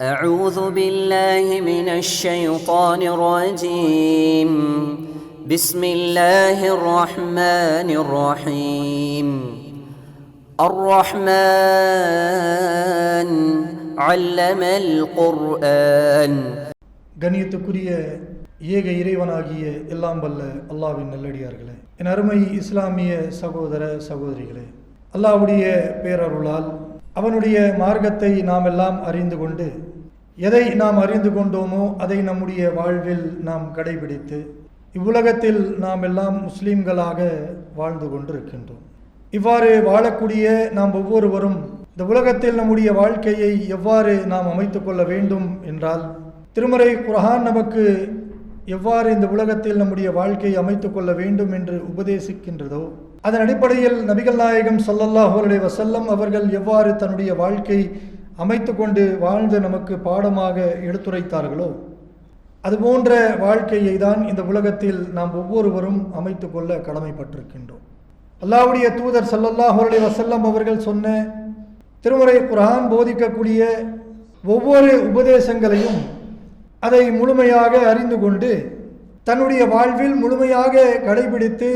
أعوذ بالله من الشيطان الرجيم بسم الله الرحمن الرحيم الرحمن علم القرآن கண்ணியத்துக்குரிய ஏக இறைவனாகிய எல்லாம் வல்ல அல்லாவின் நல்லடியார்களே என் அருமை இஸ்லாமிய சகோதர சகோதரிகளே அல்லாஹ்வுடைய பேரருளால் அவனுடைய மார்க்கத்தை நாம் எல்லாம் அறிந்து கொண்டு எதை நாம் அறிந்து கொண்டோமோ அதை நம்முடைய வாழ்வில் நாம் கடைபிடித்து இவ்வுலகத்தில் நாம் எல்லாம் முஸ்லீம்களாக வாழ்ந்து கொண்டிருக்கின்றோம். இவ்வாறு வாழக்கூடிய நாம் ஒவ்வொருவரும் இந்த உலகத்தில் நம்முடைய வாழ்க்கையை எவ்வாறு நாம் அமைத்து கொள்ள வேண்டும் என்றால் திருமறை குரஹான் நமக்கு எவ்வாறு இந்த உலகத்தில் நம்முடைய வாழ்க்கையை அமைத்துக் கொள்ள வேண்டும் என்று உபதேசிக்கின்றதோ அதன் அடிப்படையில் நபிகள் நாயகம் ஸல்லல்லாஹு அலைஹி வசல்லம் அவர்கள் எவ்வாறு தன்னுடைய வாழ்க்கை அமைத்து கொண்டு வாழ்ந்து நமக்கு பாடமாக எடுத்துரைத்தார்களோ? அதுபோன்ற வாழ்க்கையை தான் இந்த உலகத்தில் நாம் ஒவ்வொருவரும் அமைத்து கொள்ள கடமைப்பட்டிருக்கின்றோம். அல்லாவுடைய தூதர் ஸல்லல்லாஹு அலைஹி வஸல்லம் அவர்கள் சொன்ன திருமுறை குரான் போதிக்கக்கூடிய ஒவ்வொரு உபதேசங்களையும் அதை முழுமையாக அறிந்து கொண்டு தன்னுடைய வாழ்வில் முழுமையாக கடைபிடித்து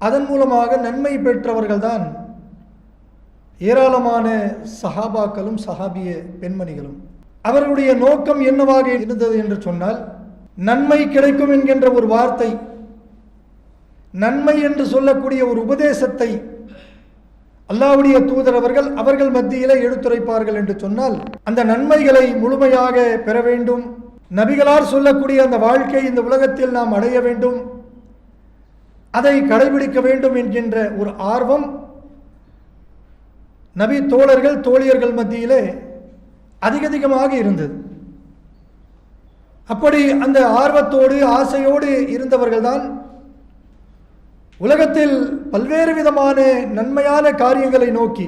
அதன் மூலமாக நன்மை பெற்றவர்கள்தான் ஏராளமான சஹாபாக்களும் சஹாபிய பெண்மணிகளும். அவர்களுடைய நோக்கம் என்னவாக இருந்தது என்று சொன்னால் நன்மை கிடைக்கும் என்கின்ற ஒரு வார்த்தை நன்மை என்று சொல்லக்கூடிய ஒரு உபதேசத்தை அல்லாவுடைய தூதர் அவர்கள் அவர்கள் மத்தியிலே எடுத்துரைப்பார்கள் என்று சொன்னால் அந்த நன்மைகளை முழுமையாக பெற வேண்டும். நபிகளார் சொல்லக்கூடிய அந்த வாழ்க்கை இந்த உலகத்தில் நாம் அடைய வேண்டும். அதை கடைபிடிக்க வேண்டும் என்கின்ற ஒரு ஆர்வம் நபி தோழர்கள் தோழியர்கள் மத்தியிலே அதிகதிகமாக இருந்தது. அப்படி அந்த ஆர்வத்தோடு ஆசையோடு இருந்தவர்கள்தான் உலகத்தில் பல்வேறு விதமான நன்மையான காரியங்களை நோக்கி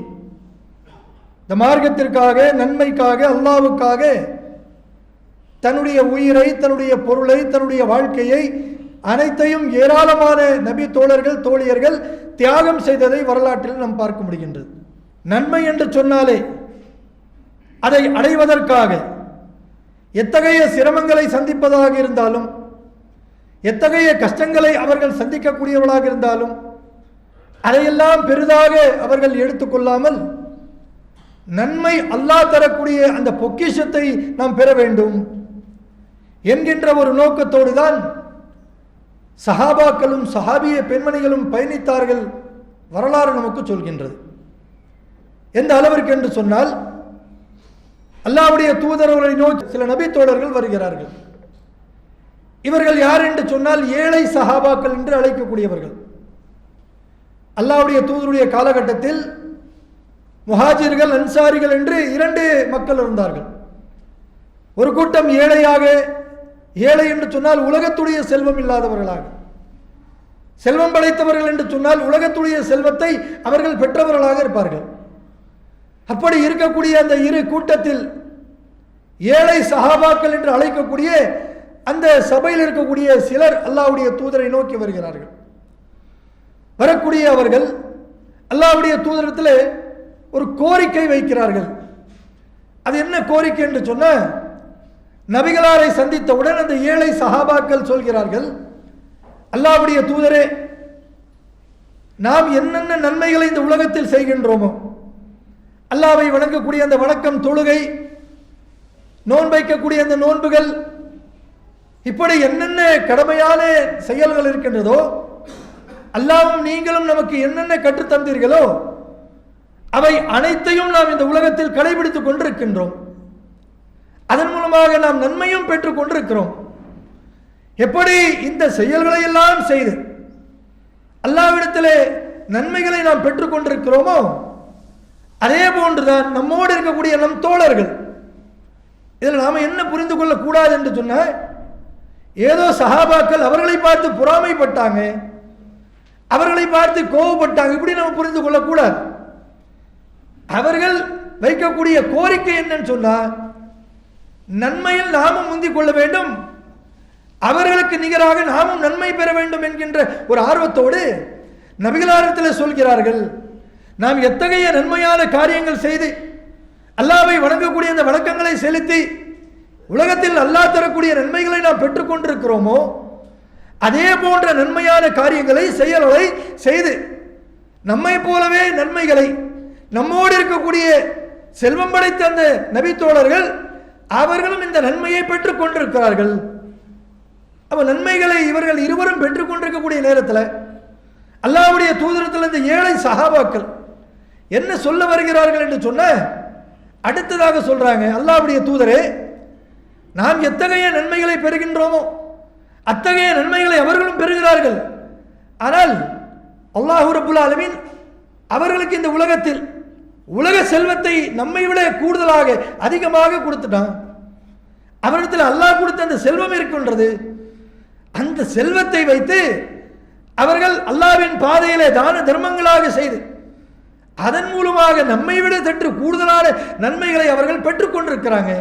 இந்த மார்க்கத்திற்காக நன்மைக்காக அல்லாவுக்காக தன்னுடைய உயிரை தன்னுடைய பொருளை தன்னுடைய வாழ்க்கையை அனைத்தையும் ஏராளமான நபி தோழர்கள் தோழியர்கள் தியாகம் செய்ததை வரலாற்றில் நாம் பார்க்க முடிகின்றது. நன்மை என்று சொன்னாலே அதை அடைவதற்காக எத்தகைய சிரமங்களை சந்திப்பதாக இருந்தாலும் எத்தகைய கஷ்டங்களை அவர்கள் சந்திக்கக்கூடியவர்களாக இருந்தாலும் அதையெல்லாம் பெரிதாக அவர்கள் எடுத்துக்கொள்ளாமல் நன்மை அல்லாஹ் தரக்கூடிய அந்த பொக்கிஷத்தை நாம் பெற வேண்டும் என்கின்ற ஒரு நோக்கத்தோடு தான் சஹாபாக்களும் சஹாபிய பெண்மணிகளும் பயணித்தார்கள் வரலாறு நமக்கு சொல்கின்றது. எந்த அளவிற்கு என்று சொன்னால் அல்லாவுடைய தூதரவர்களை நோக்கி சில நபி தோழர்கள் வருகிறார்கள். இவர்கள் யார் என்று சொன்னால் ஏழை சஹாபாக்கள் என்று அழைக்கக்கூடியவர்கள். அல்லாவுடைய தூதருடைய காலகட்டத்தில் முஹாஜிர்கள் அன்சாரிகள் என்று இரண்டு மக்கள் இருந்தார்கள். ஒரு கூட்டம் ஏழையாக ஏழை என்று சொன்னால் உலகத்துடைய செல்வம் இல்லாதவர்களாக. செல்வம் படைத்தவர்கள் என்று சொன்னால் உலகத்துடைய செல்வத்தை அவர்கள் பெற்றவர்களாக இருப்பார்கள். அப்படி இருக்கக்கூடிய அந்த இரு கூட்டத்தில் ஏழை சஹாபாக்கள் என்று அழைக்கக்கூடிய அந்த சபையில் இருக்கக்கூடிய சிலர் அல்லாவுடைய தூதரை நோக்கி வருகிறார்கள். வரக்கூடிய அவர்கள் அல்லாவுடைய தூதரத்தில் ஒரு கோரிக்கை வைக்கிறார்கள். அது என்ன கோரிக்கை என்று சொன்ன நபிகளாரை சந்தித்தவுடன் அந்த ஏழை சஹாபாக்கள் சொல்கிறார்கள் அல்லாவுடைய தூதரே நாம் என்னென்ன நன்மைகளை இந்த உலகத்தில் செய்கின்றோமோ அல்லாவை வணங்கக்கூடிய அந்த வணக்கம் தொழுகை நோன்பைக்கக்கூடிய அந்த நோன்புகள் இப்படி என்னென்ன கடமையான செயல்கள் இருக்கின்றதோ அல்லாவும் நீங்களும் நமக்கு என்னென்ன கற்றுத்தந்தீர்களோ அவை அனைத்தையும் நாம் இந்த உலகத்தில் கடைபிடித்துக் கொண்டிருக்கின்றோம். அதன் மூலமாக நாம் நன்மையும் பெற்றுக் கொண்டிருக்கிறோம். எப்படி இந்த செயல்களை எல்லாம் செய்து அல்லாவிடத்திலே நன்மைகளை நாம் பெற்றுக் கொண்டிருக்கிறோமோ அதே போன்றுதான் நம்மோடு இருக்கக்கூடிய நம் தோழர்கள். இதில் நாம் என்ன புரிந்து கொள்ளக்கூடாது என்று சொன்ன ஏதோ சஹாபாக்கள் அவர்களை பார்த்து பொறாமைப்பட்டாங்க அவர்களை பார்த்து கோவப்பட்டாங்க. இப்படி நம்ம புரிந்து கொள்ளக்கூடாது. அவர்கள் வைக்கக்கூடிய கோரிக்கை என்னன்னு சொன்னால் நன்மையில் நாமும் முந்திக் கொள்ள வேண்டும். அவர்களுக்கு நிகராக நாமும் நன்மை பெற வேண்டும் என்கின்ற ஒரு ஆர்வத்தோடு நபிகளாரத்தில் சொல்கிறார்கள் நாம் எத்தகைய நன்மையான காரியங்கள் செய்து அல்லாவை வணங்கக்கூடிய அந்த வணக்கங்களை செலுத்தி உலகத்தில் அல்லாஹ் தரக்கூடிய நன்மைகளை நாம் பெற்றுக்கொண்டிருக்கிறோமோ அதே போன்ற நன்மையான காரியங்களை செயல்களை செய்து நம்மை போலவே நன்மைகளை நம்மோடு இருக்கக்கூடிய செல்வம் படைத்த அந்த நபித்தோழர்கள் அவர்களும் இந்த நன்மையை பெற்றுக் கொண்டிருக்கிறார்கள். அப்ப நன்மைகளை இவர்கள் இருவரும் பெற்றுக் கொண்டிருக்கக்கூடிய நேரத்தில் அல்லாஹ்வுடைய தூதரத்தில் இந்த ஏழை சகாபாக்கள் என்ன சொல்ல வருகிறார்கள் என்று சொன்ன அடுத்ததாக சொல்றாங்க அல்லாவுடைய தூதரே நாம் எத்தகைய நன்மைகளை பெறுகின்றோமோ அத்தகைய நன்மைகளை அவர்களும் பெறுகிறார்கள். ஆனால் அல்லாஹூ ரபுல் ஆலமீன் அவர்களுக்கு இந்த உலகத்தில் உலக செல்வத்தை நம்மை விட கூடுதலாக அதிகமாக கொடுத்துட்டான். அவரிடத்தில் அல்லாஹ் கொடுத்த அந்த செல்வம் இருக்கின்றது. அந்த செல்வத்தை வைத்து அவர்கள் அல்லாவின் பாதையிலே தான தர்மங்களாக செய்து அதன் மூலமாக நம்மை விட சற்று கூடுதலான நன்மைகளை அவர்கள் பெற்றுக்கொண்டிருக்கிறாங்க.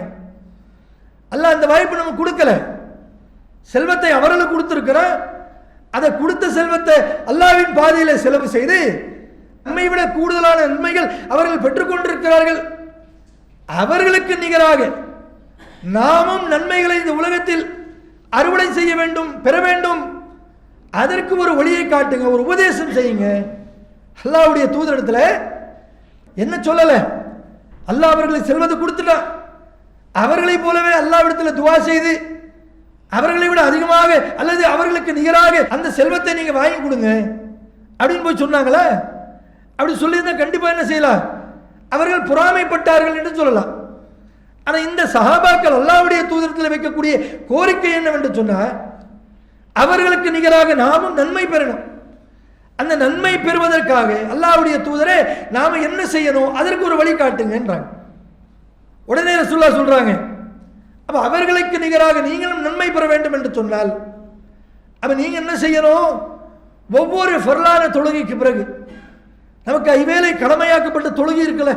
அல்லாஹ் அந்த வாய்ப்பு நம்ம கொடுக்கல. செல்வத்தை அவர்களுக்கு கொடுத்துருக்கிறோம் அதை கொடுத்த செல்வத்தை அல்லாவின் பாதையில் செலவு செய்து நம்மை விட கூடுதலான நன்மைகள் அவர்கள் பெற்றுக்கொண்டிருக்கிறார்கள். அவர்களுக்கு நிகராக நாமும் நன்மைகளை இந்த உலகத்தில் அறுவடை செய்ய வேண்டும் பெற வேண்டும். அதற்கு ஒரு வழியை காட்டுங்க ஒரு உபதேசம் செய்யுங்க. அல்லாவுடைய தூதரிடத்தில் என்ன சொல்லலை? அல்லாஹ் அவர்களை செல்வத்தை கொடுத்துட்டான். அவர்களைப் போலவே அல்லாவிடத்தில் துவா செய்து அவர்களை விட அதிகமாக அல்லது அவர்களுக்கு நிகராக அந்த செல்வத்தை நீங்கள் வாங்கி கொடுங்க அப்படின்னு போய் சொன்னாங்களே? அப்படி சொல்லியிருந்தால் கண்டிப்பாக என்ன செய்யலாம்? அவர்கள் பொறாமைப்பட்டார்கள் என்று சொல்லலாம். ஆனால் இந்த சஹாபாக்கள் அல்லாவுடைய தூதரத்தில் வைக்கக்கூடிய கோரிக்கை என்னவென்று சொன்னால் அவர்களுக்கு நிகராக நாமும் நன்மை பெறணும். அந்த நன்மை பெறுவதற்காக அல்லாவுடைய தூதரே நாம் என்ன செய்யணும்? அதற்கு ஒரு வழி காட்டுங்கன்றாங்க உடனே ரசுல்லா சொல்கிறாங்க அப்போ அவர்களுக்கு நிகராக நீங்களும் நன்மை பெற வேண்டும் என்று சொன்னால் அப்போ நீங்கள் என்ன செய்யணும்? ஒவ்வொரு பொருளான தொழுகைக்கு பிறகு நமக்கு ஐவேளை கடமையாக்கப்பட்ட தொழுகை இருக்குல்ல?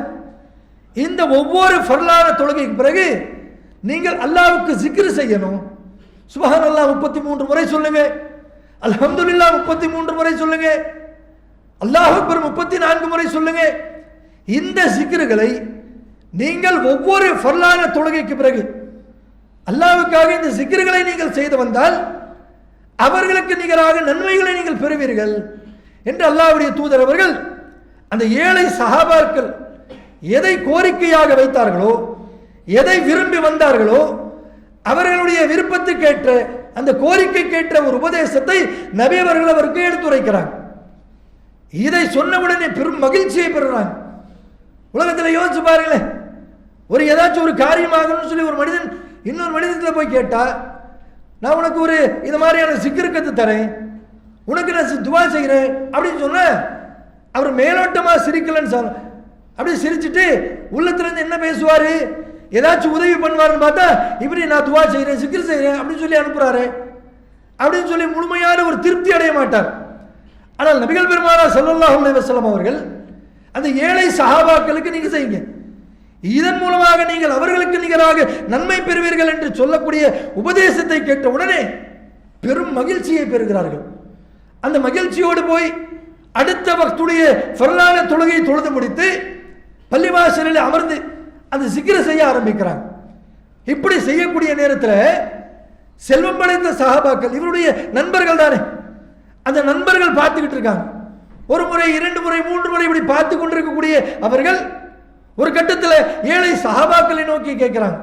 இந்த ஒவ்வொரு பொருளான தொழுகைக்கு பிறகு நீங்கள் அல்லாவுக்கு சிக்ரு செய்யணும். சுபஹான் அல்லாஹ் முப்பத்தி மூன்று முறை சொல்லுவேன் அலமதுல்லா முப்பத்தி மூன்று முறை சொல்லுங்க. அல்லாஹர் முப்பத்தி நான்கு முறை சொல்லுங்க. இந்த சிக்கர்களை நீங்கள் ஒவ்வொரு பொருளான தொழுகைக்கு பிறகு அல்லாவுக்காக இந்த சிக்கர்களை நீங்கள் செய்து வந்தால் அவர்களுக்கு நிகராக நன்மைகளை நீங்கள் பெறுவீர்கள் என்று அல்லாஹ்வுடைய தூதர் அவர்கள் அந்த ஏழை சகாபாக்கள் எதை கோரிக்கையாக வைத்தார்களோ எதை விரும்பி வந்தார்களோ அவர்களுடைய விருப்பத்துக்கேற்ற அந்த கோரிக்கை கேட்ட ஒரு உபதேசத்தை நபி அவர்கள் அவருக்கு எடுத்துரைக்கிறாங்க இதை சொன்னவுடனே பெரும் மகிழ்ச்சியை பெறுறாங்க. உலகத்தில் யோசிச்சு பாருங்களேன். ஒரு ஏதாச்சும் ஒரு காரியமாகணும்னு சொல்லி ஒரு மனிதன் இன்னொரு மனிதத்தில் போய் கேட்டா நான் உனக்கு ஒரு இது மாதிரியான சிக்கிருக்கத்தை தரேன். உனக்கு நான் சி- துவா செய்கிறேன் அப்படின்னு சொன்ன அவர் மேலோட்டமாக சிரிக்கலன்னு சொன்ன அப்படியே சிரிச்சிட்டு உள்ளத்துலேருந்து என்ன பேசுவார்? ஏதாச்சும் உதவி பண்ணுவாருன்னு பார்த்தா இப்படி நான் துவா செய்கிறேன் சிக்கிர் செய்கிறேன் அப்படின்னு சொல்லி அனுப்புகிறாரு அப்படின்னு சொல்லி முழுமையான ஒரு திருப்தி அடைய மாட்டார். ஆனால் நபிகள் பெருமானா ஸல்லல்லாஹு அலைஹி அவர்கள் அந்த ஏழை சஹாபாக்களுக்கு நீங்கள் செய்யுங்க. இதன் மூலமாக நீங்கள் அவர்களுக்கு நிகராக நன்மை பெறுவீர்கள் என்று சொல்லக்கூடிய உபதேசத்தை கேட்ட உடனே பெரும் மகிழ்ச்சியை பெறுகிறார்கள். அந்த மகிழ்ச்சியோடு போய் அடுத்த வக்துடைய ஃபர்லான தொழுகையை தொழுது முடித்து பள்ளிவாசலில் அமர்ந்து அந்த சிக்கிர செய்ய ஆரம்பிக்கிறாங்க. இப்படி செய்யக்கூடிய நேரத்தில் செல்வம் அடைந்த சஹாபாக்கள் இவருடைய நண்பர்கள் தானே? அந்த நண்பர்கள் பார்த்துக்கிட்டு இருக்காங்க. ஒரு முறை இரண்டு முறை மூன்று முறை இப்படி பார்த்து கொண்டிருக்கக்கூடிய அவர்கள் ஒரு கட்டத்தில் ஏழை சகாபாக்களை நோக்கி கேட்குறாங்க.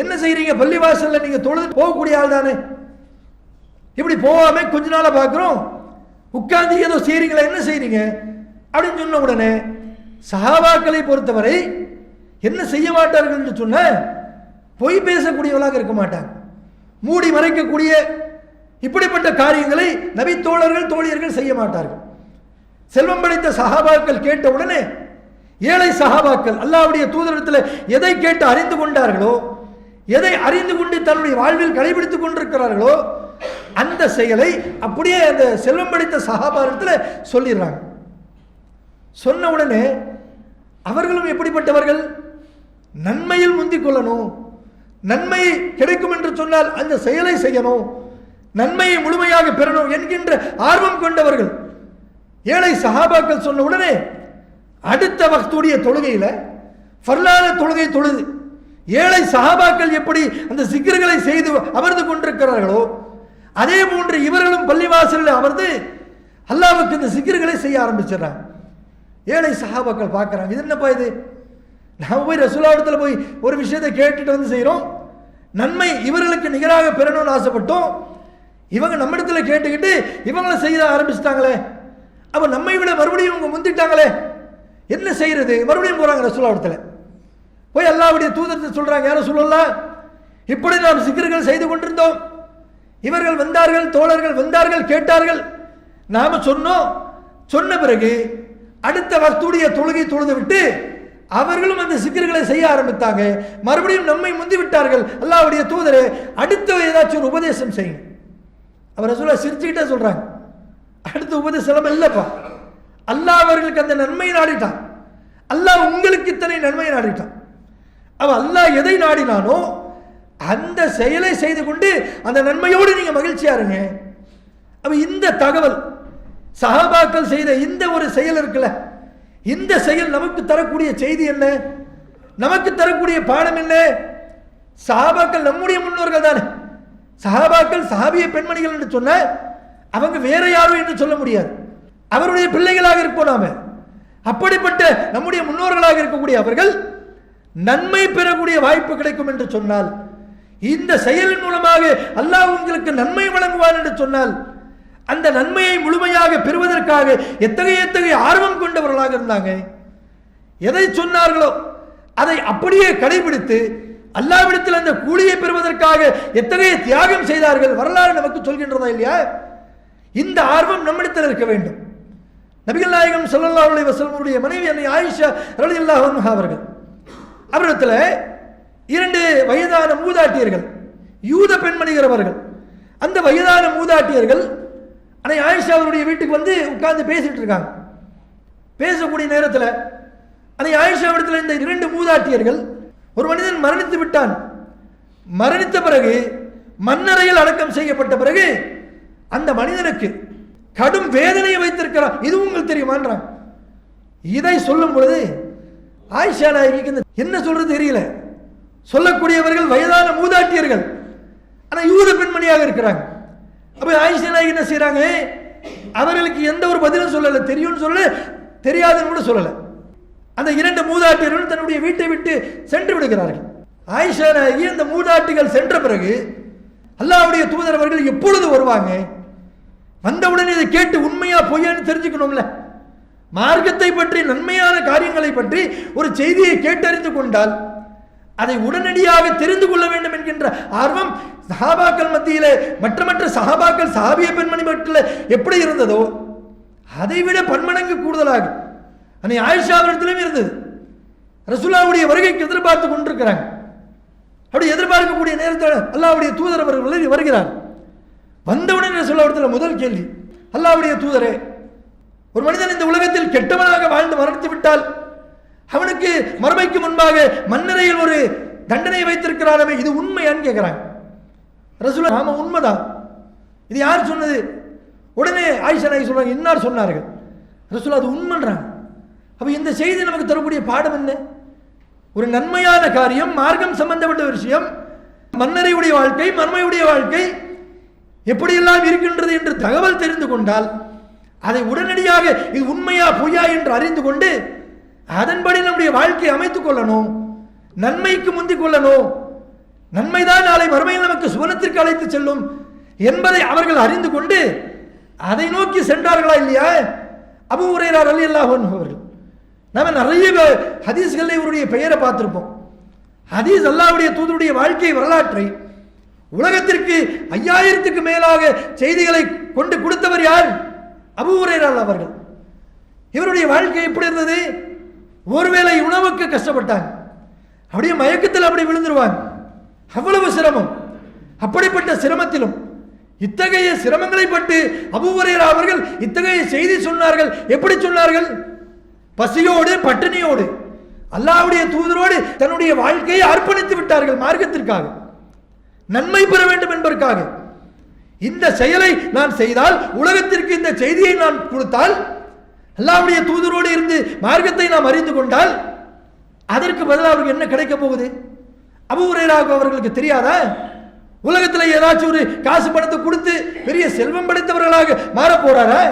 என்ன செய்கிறீங்க பள்ளிவாசலில் நீங்கள் தொழுது போகக்கூடிய ஆள் தானே? இப்படி போகாம கொஞ்ச நாளாக பார்க்குறோம் உட்கார்ந்து ஏதோ செய்கிறீங்களா என்ன செய்கிறீங்க அப்படின்னு சொன்ன உடனே சகாபாக்களை பொறுத்தவரை என்ன செய்ய மாட்டார்கள் என்று சொன்ன பொய் பேசக்கூடியவர்களாக இருக்க மாட்டாங்க மூடி மறைக்கக்கூடிய இப்படிப்பட்ட காரியங்களை நபி தோழர்கள் தோழியர்கள் செய்ய மாட்டார்கள். செல்வம் படைத்த சஹாபாக்கள் கேட்ட உடனே ஏழை சஹாபாக்கள் அல்லாவுடைய தூதரத்தில் எதை கேட்டு அறிந்து கொண்டார்களோ எதை அறிந்து கொண்டு தன்னுடைய வாழ்வில் கடைபிடித்துக் கொண்டிருக்கிறார்களோ அந்த செயலை அப்படியே அந்த செல்வம் படைத்த சகாபாரத்தில் சொல்லிடுறாங்க. சொன்ன உடனே அவர்களும் எப்படிப்பட்டவர்கள்? நன்மையில் முந்திக் கொள்ளணும் நன்மை கிடைக்கும் என்று சொன்னால் அந்த செயலை செய்யணும். நன்மையை முழுமையாக பெறணும் என்கின்ற ஆர்வம் கொண்டவர்கள். ஏழை சஹாபாக்கள் சொன்ன உடனே அடுத்த வக்துடைய தொழுகையில் ஃபர்லான தொழுகை தொழுது ஏழை சஹாபாக்கள் எப்படி அந்த சிக்கர்களை செய்து அமர்ந்து கொண்டிருக்கிறார்களோ அதே போன்று இவர்களும் பள்ளிவாசலில் அமர்ந்து அல்லாவுக்கு இந்த சிக்கர்களை செய்ய ஆரம்பிச்சிடறாங்க. ஏழை சஹாபாக்கள் பார்க்குறாங்க இது என்னப்பா இது? நாம் போய் ரசூலாவிடத்தில் போய் ஒரு விஷயத்தை கேட்டுட்டு வந்து செய்கிறோம் நன்மை இவர்களுக்கு நிகராக பெறணும்னு ஆசைப்பட்டோம். இவங்க நம்ம இடத்துல கேட்டுக்கிட்டு இவங்கள செய்ய ஆரம்பிச்சிட்டாங்களே. அப்போ நம்மை விட மறுபடியும் இவங்க முந்திட்டாங்களே. என்ன செய்யறது மறுபடியும் போகிறாங்க ரசூலாவிடத்தில் போய் அல்லாவுடைய தூதரத்தை சொல்கிறாங்க யாரும் சொல்லலாம் இப்படி நாம் சிக்கர்கள் செய்து கொண்டிருந்தோம். இவர்கள் வந்தார்கள் தோழர்கள் வந்தார்கள் கேட்டார்கள். நாம் சொன்னோம். சொன்ன பிறகு அடுத்த வக்துடைய தொழுகை தொழுது விட்டு அவர்களும் அந்த சிக்கர்களை செய்ய ஆரம்பித்தாங்க. மறுபடியும் நம்மை முந்தி விட்டார்கள். அல்லாவுடைய தூதரே அடுத்த ஏதாச்சும் ஒரு உபதேசம் செய்யும் அவர் சொல்ல சிரிச்சுக்கிட்டே சொல்கிறாங்க அடுத்த உபதேசம் இல்லைப்பா. அல்லாஹ் அவர்களுக்கு அந்த நன்மையை நாடிட்டான். அல்லாஹ் உங்களுக்கு இத்தனை நன்மையை நாடிட்டான். அவன் அல்லாஹ் எதை நாடினானோ அந்த செயலை செய்து கொண்டு அந்த நன்மையோடு நீங்கள் மகிழ்ச்சியா இருங்க. அப்ப இந்த தகவல் சஹாபாக்கள் செய்த இந்த ஒரு செயல் இருக்குல்ல இந்த செயல் நமக்கு தரக்கூடிய செய்தி என்ன? நமக்கு தரக்கூடிய பாடம் என்ன? சஹாபாக்கள் நம்முடைய முன்னோர்கள் தானே. சஹாபாக்கள் சஹாபிய பெண்மணிகள் என்று சொன்ன அவங்க வேற யாரும் என்று சொல்ல முடியாது. அவருடைய பிள்ளைகளாக இருப்போம் நாம. அப்படிப்பட்ட நம்முடைய முன்னோர்களாக இருக்கக்கூடிய அவர்கள் நன்மை பெறக்கூடிய வாய்ப்பு கிடைக்கும் என்று சொன்னால் இந்த செயலின் மூலமாக அல்லாஹ் உங்களுக்கு நன்மை வழங்குவான் என்று சொன்னால் அந்த நன்மையை முழுமையாக பெறுவதற்காக எத்தகைய எத்தகைய ஆர்வம் கொண்டவர்களாக இருந்தாங்க? எதை சொன்னார்களோ? அதை அப்படியே கடைபிடித்து அல்லாவிடத்தில் அந்த கூலியை பெறுவதற்காக எத்தகைய தியாகம் செய்தார்கள்? வரலாறு நமக்கு சொல்கின்றதா இல்லையா? இந்த ஆர்வம் நம்மிடத்தில் இருக்க வேண்டும். நபிகள் நாயகம் ஸல்லல்லாஹு அலி வசல்முடைய மனைவி என்னை ஆயிஷா ரலி அல்லாஹ் அவர்கள் அவரிடத்தில் இரண்டு வயதான மூதாட்டியர்கள் யூத பெண்மணிகிறவர்கள் அந்த வயதான மூதாட்டியர்கள் ஆனால் ஆயிஷா அவருடைய வீட்டுக்கு வந்து உட்கார்ந்து பேசிட்டு இருக்காங்க. பேசக்கூடிய நேரத்தில் அன்னை ஆயிஷாவிடத்தில் இந்த இரண்டு மூதாட்டியர்கள் ஒரு மனிதன் மரணித்து விட்டான். மரணித்த பிறகு மன்னரையில் அடக்கம் செய்யப்பட்ட பிறகு அந்த மனிதனுக்கு கடும் வேதனையை வைத்திருக்கிறார் இது உங்களுக்கு தெரியுமான்றான். இதை சொல்லும் பொழுது ஆயிஷா நாயகிக்கு என்ன சொல்றது தெரியல. சொல்லக்கூடியவர்கள் வயதான மூதாட்டியர்கள். ஆனால் யூத பெண்மணியாக இருக்கிறாங்க. அப்போ ஆயிஷா நாயகி என்ன செய்கிறாங்க அவர்களுக்கு எந்த ஒரு பதிலும் சொல்லலை. தெரியும்னு சொல்லல தெரியாதுன்னு கூட சொல்லலை. அந்த இரண்டு மூதாட்டியர்களும் தன்னுடைய வீட்டை விட்டு சென்று விடுகிறார்கள். ஆயிஷா நாயகி அந்த மூதாட்டிகள் சென்ற பிறகு அல்லாவுடைய தூதர் அவர்கள் எப்பொழுது வருவாங்க? வந்தவுடனே இதை கேட்டு உண்மையா பொய்யான்னு தெரிஞ்சுக்கணும்ல. மார்க்கத்தை பற்றி நன்மையான காரியங்களை பற்றி ஒரு செய்தியை கேட்டறிந்து கொண்டால் அதை உடனடியாக தெரிந்து கொள்ள வேண்டும் என்கின்ற ஆர்வம் சஹாபாக்கள் மத்தியில் மற்ற மற்ற சஹாபாக்கள் சஹாபிய பெண்மணி மட்டில் எப்படி இருந்ததோ அதை விட பன்மடங்கு கூடுதலாக. அன்னை ஆயுஷாவிடத்திலும் இருந்தது. ரசுல்லாவுடைய வருகைக்கு எதிர்பார்த்து கொண்டிருக்கிறாங்க. அப்படி எதிர்பார்க்கக்கூடிய நேரத்தில் அல்லாவுடைய தூதர் அவர்கள் வருகிறார். வந்தவுடன் ரசுல்லாவிடத்தில் முதல் கேள்வி அல்லாவுடைய தூதரே ஒரு மனிதன் இந்த உலகத்தில் கெட்டவனாக வாழ்ந்து மரணித்து விட்டால் அவனுக்கு மறுமைக்கு முன்பாக மன்னரையில் ஒரு தண்டனை வைத்திருக்கிறானே இது உண்மையான்னு கேட்கிறாங்க ரசூலா ஆமா உண்மைதான். இது யார் சொன்னது? உடனே ஆயிஷா நாய் சொல்றாங்க இன்னார் சொன்னார்கள். ரசூலா அது உண்மைன்றாங்க. அப்போ இந்த செய்தி நமக்கு தரக்கூடிய பாடம் என்ன? ஒரு நன்மையான காரியம் மார்க்கம் சம்பந்தப்பட்ட விஷயம் மன்னரையுடைய வாழ்க்கை மர்மையுடைய வாழ்க்கை எப்படியெல்லாம் இருக்கின்றது என்று தகவல் தெரிந்து கொண்டால் அதை உடனடியாக இது உண்மையா பொய்யா என்று அறிந்து கொண்டு அதன்படி நம்முடைய வாழ்க்கையை அமைத்துக் கொள்ளணும். நன்மைக்கு முந்திக் கொள்ளணும். நன்மைதான் நாளை மறுமையில் நமக்கு சுவனத்திற்கு அழைத்து செல்லும் என்பதை அவர்கள் அறிந்து கொண்டு அதை நோக்கி சென்றார்களா இல்லையா? அபு உரையார் அலி அல்லாஹன் அவர்கள். நம்ம நிறைய ஹதீஸ்களில் இவருடைய பெயரை பார்த்துருப்போம். ஹதீஸ் அல்லாவுடைய தூதருடைய வாழ்க்கை வரலாற்றை உலகத்திற்கு ஐயாயிரத்துக்கு மேலாக செய்திகளை கொண்டு கொடுத்தவர் யார்? அபு உரையார் அவர்கள். இவருடைய வாழ்க்கை எப்படி இருந்தது? ஒருவேளை உணவுக்கு கஷ்டப்பட்டாங்க. அப்படியே மயக்கத்தில் அப்படி விழுந்துருவாங்க. அவ்வளவு சிரமம். அப்படிப்பட்ட சிரமத்திலும் இத்தகைய சிரமங்களை பட்டு அபூவரையர் அவர்கள் இத்தகைய செய்தி சொன்னார்கள். எப்படி சொன்னார்கள்? பசியோடு பட்டினியோடு அல்லாவுடைய தூதரோடு தன்னுடைய வாழ்க்கையை அர்ப்பணித்து விட்டார்கள் மார்க்கத்திற்காக. நன்மை பெற வேண்டும் என்பதற்காக. இந்த செயலை நான் செய்தால் உலகத்திற்கு இந்த செய்தியை நான் கொடுத்தால் அல்லாவுடைய தூதரோடு இருந்து மார்க்கத்தை நாம் அறிந்து கொண்டால் அதற்கு பதிலாக அவருக்கு என்ன கிடைக்க போகுது? அபு அவர்களுக்கு தெரியாதா? உலகத்தில் ஏதாச்சும் ஒரு காசு பணத்தை கொடுத்து பெரிய செல்வம் படைத்தவர்களாக மாறப்போறாரா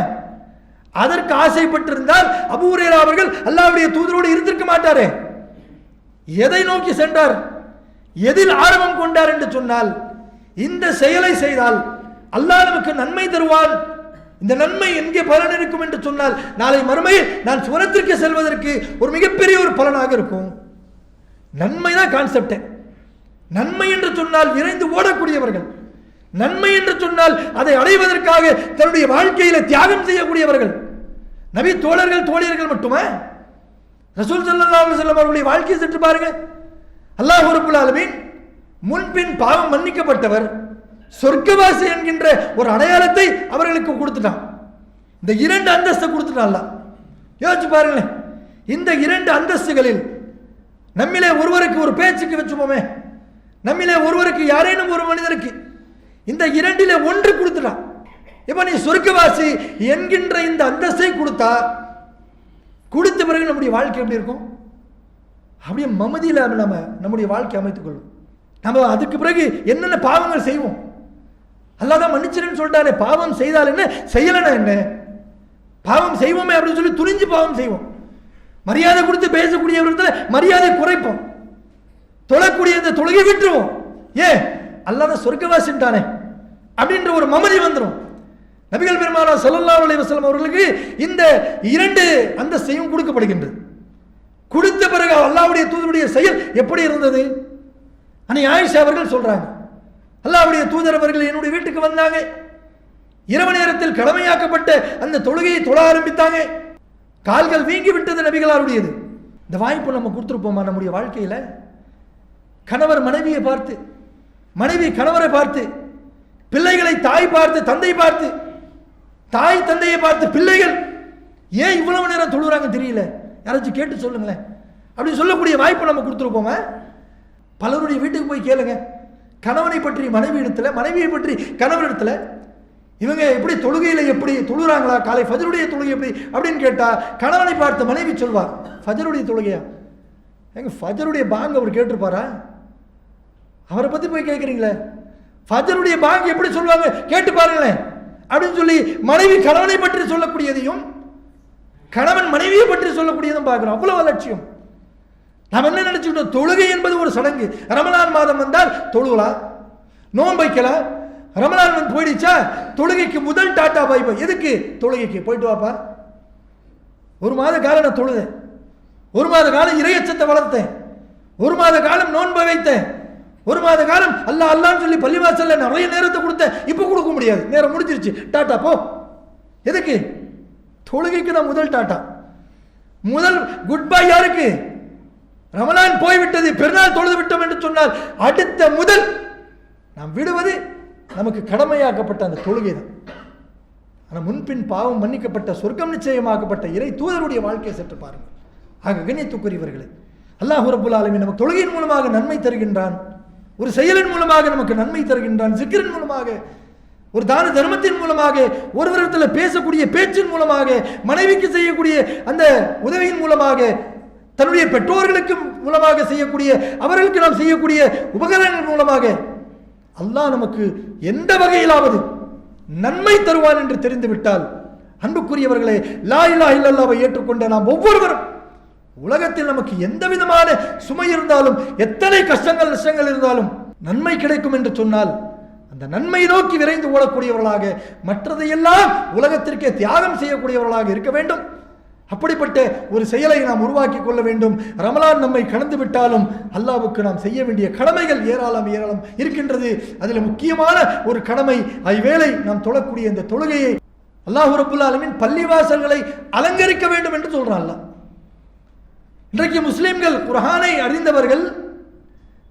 அதற்கு ஆசைப்பட்டிருந்தால் அபு அவர்கள் அல்லாவுடைய தூதரோடு இருந்திருக்க மாட்டாரே. எதை நோக்கி சென்றார்? எதில் ஆர்வம் கொண்டார் என்று சொன்னால் இந்த செயலை செய்தால் அல்லாஹ் நமக்கு நன்மை தருவான் இந்த நன்மை எங்கே பலன் இருக்கும் என்று சொன்னால் நாளை மறுமையில் நான் சுவனத்திற்கு செல்வதற்கு ஒரு மிகப்பெரிய ஒரு பலனாக இருக்கும். நன்மை தான் கான்செப்டே நன்மை என்று சொன்னால் விரைந்து ஓடக்கூடியவர்கள். நன்மை என்று சொன்னால் அதை அடைவதற்காக தன்னுடைய வாழ்க்கையில தியாகம் செய்யக்கூடியவர்கள். நபி தோழர்கள் தோழியர்கள் மட்டுமா? ரசூல் ஸல்லல்லாஹு செல்லம் அவருடைய வாழ்க்கையை சற்று பாருங்க. அல்லாஹ் ஒரு முன்பின் பாவம் மன்னிக்கப்பட்டவர். சொர்க்கவாசி என்கின்ற ஒரு அடையாளத்தை அவர்களுக்கு கொடுத்துட்டான். இந்த இரண்டு அந்தஸ்தை கொடுத்துட்டான்ல யோசிச்சு பாருங்களேன். இந்த இரண்டு அந்தஸ்துகளில் நம்மிலே ஒருவருக்கு ஒரு பேச்சுக்கு வச்சுப்போமே. நம்மிலே ஒருவருக்கு யாரேனும் ஒரு மனிதருக்கு இந்த இரண்டிலே ஒன்று கொடுத்துட்டான். இப்போ நீ சொர்க்கவாசி என்கின்ற இந்த அந்தஸ்தை கொடுத்தா கொடுத்த பிறகு நம்முடைய வாழ்க்கை எப்படி இருக்கும்? அப்படியே மமதியில் நம்ம நம்முடைய வாழ்க்கை அமைத்துக்கொள்வோம் நம்ம அதுக்கு பிறகு என்னென்ன பாவங்கள் செய்வோம்? அல்லாதான் மன்னிச்சிருன்னு சொல்லிட்டானே. பாவம் செய்தால் என்ன? செய்யலைனா என்ன? பாவம் செய்வோமே அப்படின்னு சொல்லி துணிஞ்சு பாவம் செய்வோம். மரியாதை கொடுத்து பேசக்கூடியவர்களை மரியாதை குறைப்போம். தொழக்கூடிய இந்த தொழுகை விட்டுருவோம். ஏன்? அல்லாத சொர்க்கவாசின்ட்டானே. அப்படின்ற ஒரு மமதி வந்துடும் நபிகள் பெருமானா சல்லல்லா அலி வஸல்லம் அவர்களுக்கு இந்த இரண்டு அந்தஸ்தையும் கொடுக்கப்படுகின்றது. கொடுத்த பிறகு அல்லாவுடைய தூதருடைய செயல் எப்படி இருந்தது? அன்னை ஆயிஷா அவர்கள் சொல்றாங்க. அல்லாவுடைய தூதர் அவர்கள் என்னுடைய வீட்டுக்கு வந்தாங்க. இரவு நேரத்தில் கடமையாக்கப்பட்ட அந்த தொழுகையை தொழ ஆரம்பித்தாங்க. கால்கள் வீங்கி விட்டது நபிகளாருடையது. இந்த வாய்ப்பு நம்ம கொடுத்துருப்போமா நம்முடைய வாழ்க்கையில்? கணவர் மனைவியை பார்த்து மனைவி கணவரை பார்த்து பிள்ளைகளை தாய் பார்த்து தந்தை பார்த்து தாய் தந்தையை பார்த்து பிள்ளைகள் ஏன் இவ்வளவு நேரம் தொழுகிறாங்க தெரியல? யாராச்சும் கேட்டு சொல்லுங்களேன். அப்படி சொல்லக்கூடிய வாய்ப்பு நம்ம கொடுத்துருப்போமா? பலருடைய வீட்டுக்கு போய் கேளுங்க. கணவனை பற்றி மனைவி இடத்துல மனைவியை பற்றி கணவன் இடத்துல இவங்க எப்படி தொழுகையில் எப்படி தொழுகிறாங்களா காலை ஃபஜருடைய தொழுகை எப்படி அப்படின்னு கேட்டால் கணவனை பார்த்து மனைவி சொல்வார் ஃபஜருடைய தொழுகையா? எங்க ஃபஜருடைய பாங்க அவர் கேட்டிருப்பாரா? அவரை பற்றி போய் கேட்குறீங்களே ஃபஜருடைய பாங்க எப்படி சொல்லுவாங்க? கேட்டு பாருங்களேன். அப்படின்னு சொல்லி மனைவி கணவனை பற்றி சொல்லக்கூடியதையும் கணவன் மனைவியை பற்றி சொல்லக்கூடியதும் பார்க்குறோம். அவ்வளோ அலட்சியம். நாம் என்ன நினச்சிக்கிட்டோம்? தொழுகை என்பது ஒரு சடங்கு. ரமலான் மாதம் வந்தால் தொழுகலாம். நோன்பு வைக்கலாம். ரமலான் வந்து போயிடுச்சா? தொழுகைக்கு முதல் டாட்டா பாய்ப்பா எதுக்கு? தொழுகைக்கு. போயிட்டு வாப்பா. ஒரு மாத காலம் நான் தொழுதேன். ஒரு மாத காலம் இறையச்சத்தை வளர்த்தேன். ஒரு மாத காலம் நோன்பை வைத்தேன். ஒரு மாத காலம் அல்லாஹ் அல்லான்னு சொல்லி பள்ளிவாசலில் நிறைய நேரத்தை கொடுத்தேன். இப்போ கொடுக்க முடியாது. நேரம் முடிஞ்சிருச்சு. டாட்டா போ. எதுக்கு? தொழுகைக்கு தான் முதல் டாட்டா. முதல் குட் பை யாருக்கு? ரமலான் போய்விட்டது பெருநாள் தொழுது விட்டோம் என்று சொன்னால் அடுத்த முதல் நாம் விடுவது நமக்கு கடமையாக்கப்பட்ட அந்த தொழுகை தான். ஆனால் முன்பின் பாவம் மன்னிக்கப்பட்ட சொர்க்கம் நிச்சயமாக்கப்பட்ட இறை தூதருடைய வாழ்க்கையை சற்று பாருங்கள். ஆக கண்ணியத்துக்குரியவர்களே அல்லாஹ் ரபுல் ஆலமி நமக்கு தொழுகையின் மூலமாக நன்மை தருகின்றான் ஒரு செயலின் மூலமாக நமக்கு நன்மை தருகின்றான் சிக்கரின் மூலமாக ஒரு தான தர்மத்தின் மூலமாக ஒருவரிடத்தில் பேசக்கூடிய பேச்சின் மூலமாக மனைவிக்கு செய்யக்கூடிய அந்த உதவியின் மூலமாக தன்னுடைய பெற்றோர்களுக்கு மூலமாக செய்யக்கூடிய அவர்களுக்கு நாம் செய்யக்கூடிய உபகரணங்கள் மூலமாக அல்லாஹ் நமக்கு எந்த வகையிலாவது நன்மை தருவான் என்று தெரிந்துவிட்டால் அன்புக்குரியவர்களே லா இல்லா இல்லல்லாவை ஏற்றுக்கொண்ட நாம் ஒவ்வொருவரும் உலகத்தில் நமக்கு எந்த விதமான சுமை இருந்தாலும் எத்தனை கஷ்டங்கள் நஷ்டங்கள் இருந்தாலும் நன்மை கிடைக்கும் என்று சொன்னால் அந்த நன்மை நோக்கி விரைந்து ஓடக்கூடியவர்களாக மற்றதையெல்லாம் உலகத்திற்கே தியாகம் செய்யக்கூடியவர்களாக இருக்க வேண்டும். அப்படிப்பட்ட ஒரு செயலை நாம் உருவாக்கி கொள்ள வேண்டும். ரமலான் நம்மை கடந்து விட்டாலும் அல்லாவுக்கு நாம் செய்ய வேண்டிய கடமைகள் ஏராளம் ஏராளம் இருக்கின்றது. அதில் முக்கியமான ஒரு கடமை ஐவேளை நாம் தொழக்கூடிய இந்த தொழுகையை அல்லாஹ் ரபுல் ஆலமின் பள்ளிவாசல்களை அலங்கரிக்க வேண்டும் என்று சொல்றான் அல்லாஹ். இன்றைக்கு முஸ்லிம்கள் குர்ஹானை அறிந்தவர்கள்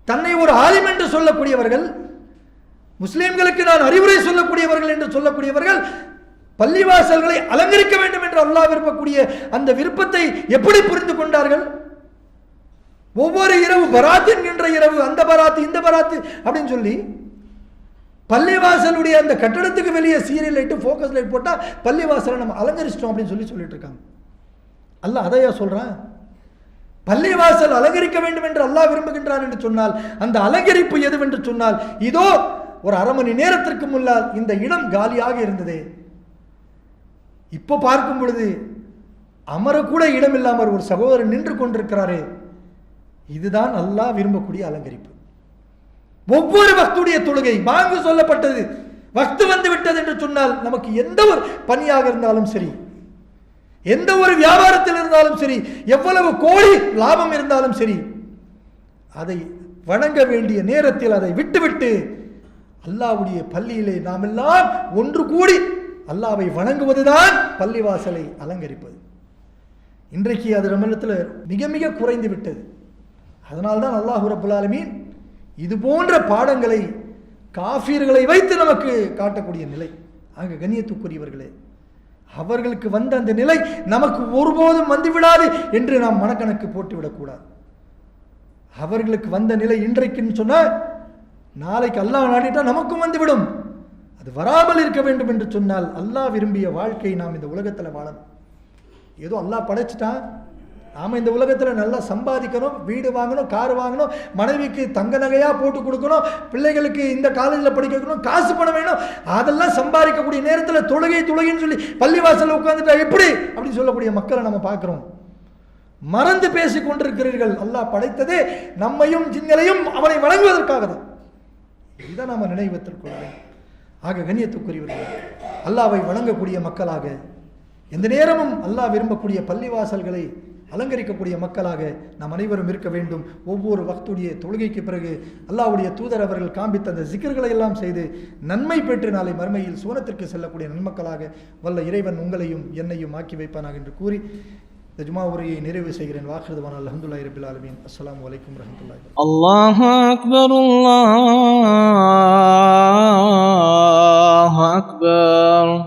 தன்னை ஒரு ஆலிம் என்று சொல்லக்கூடியவர்கள் முஸ்லிம்களுக்கு நான் அறிவுரை சொல்லக்கூடியவர்கள் என்று சொல்லக்கூடியவர்கள் பள்ளிவாசல்களை அலங்கரிக்க வேண்டும் என்று அல்லாஹ் விரும்பக்கூடிய அந்த விருப்பத்தை எப்படி புரிந்து கொண்டார்கள்? ஒவ்வொரு இரவு பராத்து என்கின்ற இரவு அந்த பராத்து இந்த பராத்து அப்படின்னு சொல்லி பள்ளிவாசலுடைய அந்த கட்டடத்துக்கு வெளியே சீரியல் லைட்டு ஃபோக்கஸ் லைட் போட்டால் பள்ளிவாசலை நம்ம அலங்கரிச்சிட்டோம் அப்படின்னு சொல்லி சொல்லிட்டு இருக்காங்க. அல்ல அதையா சொல்கிறான் பள்ளிவாசல் அலங்கரிக்க வேண்டும் என்று அல்லாஹ் விரும்புகின்றான் என்று சொன்னால் அந்த அலங்கரிப்பு எதுவென்று சொன்னால் இதோ ஒரு அரை மணி நேரத்திற்கு முன்னால் இந்த இடம் காலியாக இருந்ததே. இப்போ பார்க்கும் பொழுது அமரக்கூட இடமில்லாமல் ஒரு சகோதரர் நின்று கொண்டிருக்கிறாரே. இதுதான் அல்லாஹ் விரும்பக்கூடிய அலங்கரிப்பு. ஒவ்வொரு பக்துடைய தொழுகை பாங்கு சொல்லப்பட்டது வக்து வந்து விட்டது என்று சொன்னால் நமக்கு எந்த ஒரு பணியாக இருந்தாலும் சரி எந்த ஒரு வியாபாரத்தில் இருந்தாலும் சரி எவ்வளவு கோடி லாபம் இருந்தாலும் சரி அதை வணங்க வேண்டிய நேரத்தில் அதை விட்டுவிட்டு அல்லாவுடைய பள்ளியிலே நாம் எல்லாம் ஒன்று கூடி அல்லாவை வணங்குவதுதான் பள்ளிவாசலை அலங்கரிப்பது. இன்றைக்கு அது நம்மிடத்தில் மிக மிக குறைந்து விட்டது. அதனால்தான் அல்லாஹ் ரபுல்லாலுமீன் இது போன்ற பாடங்களை காஃபியர்களை வைத்து நமக்கு காட்டக்கூடிய நிலை. ஆக கண்ணியத்துக்குரியவர்களே அவர்களுக்கு வந்த அந்த நிலை நமக்கு ஒருபோதும் வந்துவிடாது என்று நாம் மனக்கணக்கு போட்டுவிடக்கூடாது. அவர்களுக்கு வந்த நிலை இன்றைக்குன்னு சொன்னால் நாளைக்கு அல்லாஹ் நாடிட்டால் நமக்கும் வந்துவிடும் அது வராமல் இருக்க வேண்டும் என்று சொன்னால் அல்லாஹ் விரும்பிய வாழ்க்கை நாம் இந்த உலகத்தில் வாழணும். ஏதோ அல்லாஹ் படைச்சிட்டான். நாம் இந்த உலகத்தில் நல்லா சம்பாதிக்கணும் வீடு வாங்கணும் கார் வாங்கணும் மனைவிக்கு தங்க நகையாக போட்டு கொடுக்கணும் பிள்ளைகளுக்கு இந்த காலேஜில் படிக்க வைக்கணும் காசு பணம் வேணும். அதெல்லாம் சம்பாதிக்கக்கூடிய நேரத்தில் தொழுகை தொழுகைன்னு சொல்லி பள்ளிவாசலில் உட்காந்துட்டா எப்படி? அப்படின்னு சொல்லக்கூடிய மக்களை நம்ம பார்க்குறோம். மறந்து பேசிக் கொண்டிருக்கிறீர்கள். அல்லாஹ் படைத்ததே நம்மையும் ஜிங்களையும் அவனை வழங்குவதற்காக தான் இதை நாம் நினைவத்தில் வேண்டும். ஆக கண்ணியத்துக்குரியவர்கள் அல்லாவை வணங்கக்கூடிய மக்களாக எந்த நேரமும் அல்லாஹ் விரும்பக்கூடிய பள்ளிவாசல்களை அலங்கரிக்கக்கூடிய மக்களாக நாம் அனைவரும் இருக்க வேண்டும். ஒவ்வொரு வக்துடைய தொழுகைக்கு பிறகு அல்லாஹ்வுடைய தூதர் அவர்கள் காண்பித்த அந்த சிக்கர்களை எல்லாம் செய்து நன்மை பெற்று நாளை மறுமையில் சூரத்திற்கு செல்லக்கூடிய நன்மக்களாக வல்ல இறைவன் உங்களையும் என்னையும் ஆக்கி வைப்பானாக என்று கூறி இந்த ஜுமா உரையை நிறைவு செய்கிறேன். வாக்குறுதுவான அலமதுல்லா இரபில் ஆலமீன். அஸ்லாம் வலைக்கம் ரஹமத்துல்லா அல்லாஹ் அக்பர் அல்லாஹ் அக்பர்